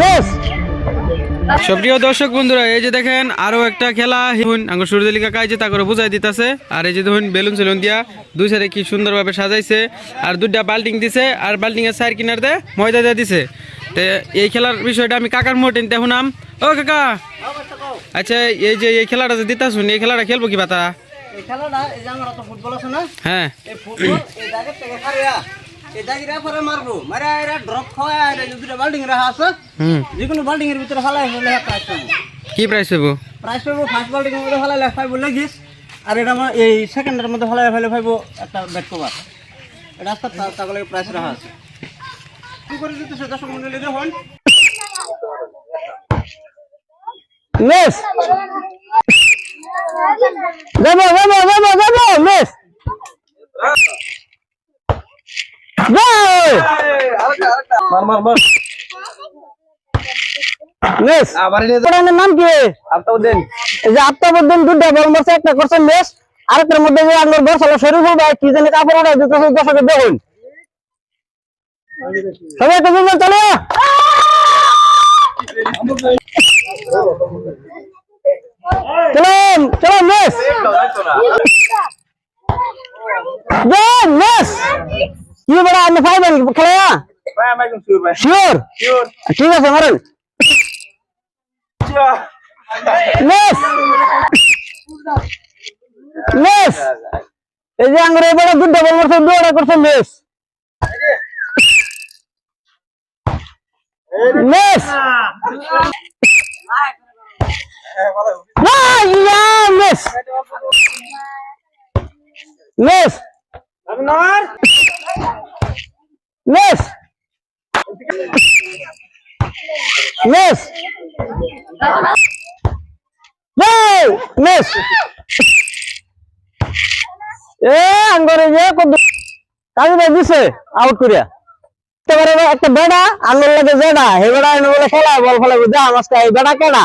Miss সুপ্রিয় দর্শক বন্ধুরা এই যে দেখেন আরও একটা খেলা। হিহুন আঙ্গ সুরদলি কাকা যে তা করে বুঝাই দিতেছে। আর এই যে দেখুন বেলুন সেলুন দিয়া দুই সাইডে কি সুন্দরভাবে সাজাইছে। আর দুইটা বাল্টিং দিছে আর বাল্টিং এর সাইড কিনার দে ময়দা দিয়ে দিছে। তো এই খেলার বিষয়টা আমি কাকার মোটেন দেখুনাম ও কাকা! আচ্ছা এই যে এই খেলাটা যে দিতাছুন এই খেলাটা খেলব কি বাতা এই খেলাটা এই যে আমরা তো ফুটবল আছে না হ্যাঁ। জায়গা পরে মারবো? মারা এরা ড্রপ খাওয়া আর এই দুটো বাল্ডিং রাখা আছে হুম। যে কোনো বাল্ডিং এর ভিতরে ফালাই প্রাইস পাবো। কি প্রাইস হব প্রাইস পাবো ফার্স্ট বাল্ডিং এর মধ্যে ফালাই পাইবো লেগিস আর এটা আমার এই সেকেন্ডের মধ্যে ফালাই ফেলে পাইবো একটা ব্যাট কভার এটা আস্তে তাহলে প্রাইস রাখা আছে কি করে দিতেছে দর্শক মন্ডলী দেখুন মিস যাব যাব যাব যাব মিস মার মার মার। মিস ওটার নাম কি? আফতাবুদ্দিন। এই যে আফতাবুদ্দিন দুটা বল মারছে একটা করছে মিস আরেকটার মধ্যে যে আপনার বর্ষালা শরীফুল ভাই কি জানি কাপড় ওটা দিতেছে দর্শকের দেখুন। সবাই তো বুঝতে চলে চলো চলো মিস মিস কি বড় আপনি ফাইবেন খেলা শিওর ঠিক আছে মারেন মিস মিস এই যে আঙ্গুরে বড় দুটো বল মারছে দুটা করছে Ah, yeah, miss. No, miss. এ আঙ্গরে যে কত কাজে দিছে আউট করিয়া। এবারে একটা বেড়া আঙ্গুর লাগে জেডা হে বেড়া এনে বলে খেলা বল ফেলা যা এই বেড়া কেডা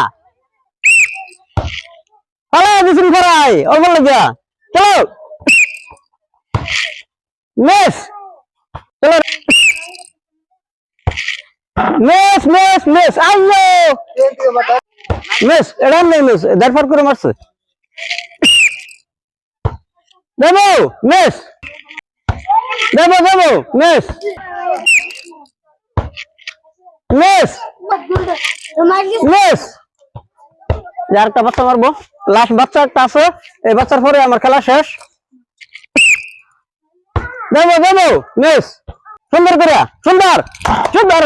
হ্যালো দিছেন ও বল গিয়া চলো। মিস চলো মিস মিস মিস আইয়ো মিস এটা নেই মিস দেড়ফার করে মারছে। দেবো মিস দেবো দেবো মিস মিস মিস যার একটা বাচ্চা মারবো লাস্ট বাচ্চা একটা আছে, এই বাচ্চার পরে আমার খেলা শেষ। দেবো দেবো মিস সুন্দর করে সুন্দর সুন্দর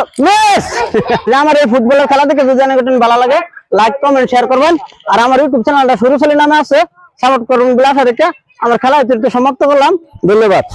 আমার এই ফুটবলের খেলা থেকে যদি অনেক ভালো লাগে লাইক কমেন্ট শেয়ার করবেন। আর আমার ইউটিউব চ্যানেলটা সরু নামে আছে। সাপোর্ট করুন দেখে। আমার খেলা অতিরিক্ত সমাপ্ত করলাম। ধন্যবাদ।